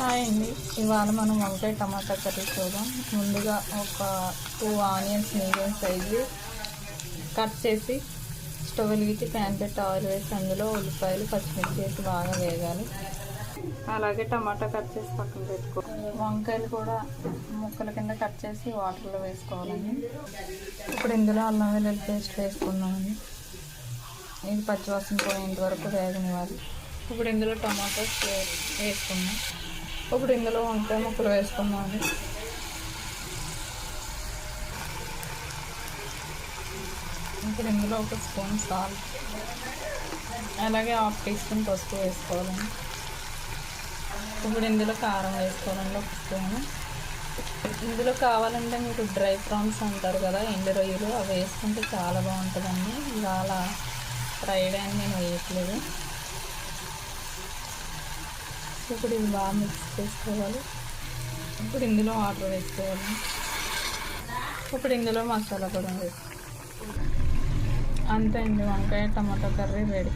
Hi అండి. ఇవాళ మనం వంకాయ టమాటా కర్రీ చూద్దాం. ముందుగా ఒక two onions medium size cut చేసి స్టవ్ వెలిగించి ప్యాన్ పెట్టి ఆయిల్ వేసి అందులో ఉల్లిపాయలు పచ్చిమిర్చి వేసి బాగా వేగాలి. అలాగే టమాటా కట్ చేసి పక్కన పెట్టుకో వంకాయలు కూడా ముక్కల కింద కట్ చేసి వాటర్లో వేసుకోవాలండి. ఇప్పుడు ఇందులో అల్లం వెల్లుల్లి పేస్ట్ వేసుకుందామండి. ఇది పచ్చివాసన పోయేంత వరకు వేగనివ్వాలి. ఇప్పుడు ఇందులో టమాటోస్ వేసుకున్నాం ఇప్పుడు ఇందులో వంకాయ ముక్కలు వేసుకుందాం. ఇప్పుడు ఇందులో ఒక స్పూన్ సాల్ట్. అలాగే హాఫ్ టీ స్పూన్ పసుపు వేసుకోవాలండి ఇప్పుడు ఇందులో కారం వేసుకోవాలండి ఒక స్పూన్. ఇందులో కావాలంటే మీకు డ్రై ప్రాన్స్ అంటారు కదా ఎండు రొయ్యలు అవి వేసుకుంటే చాలా బాగుంటుందండి. ఇవాళ ఫ్రైడ్ అని నేను వేయట్లేదు. ఇప్పుడు ఇది బాగా మిక్స్ చేసుకోవాలి. ఇప్పుడు ఇందులో వాటర్ వేసుకోవాలి. ఇప్పుడు ఇందులో మసాలా కూడా వేసుకోవాలి. అంతే అండి వంకాయ టమాటా కర్రీ రెడీ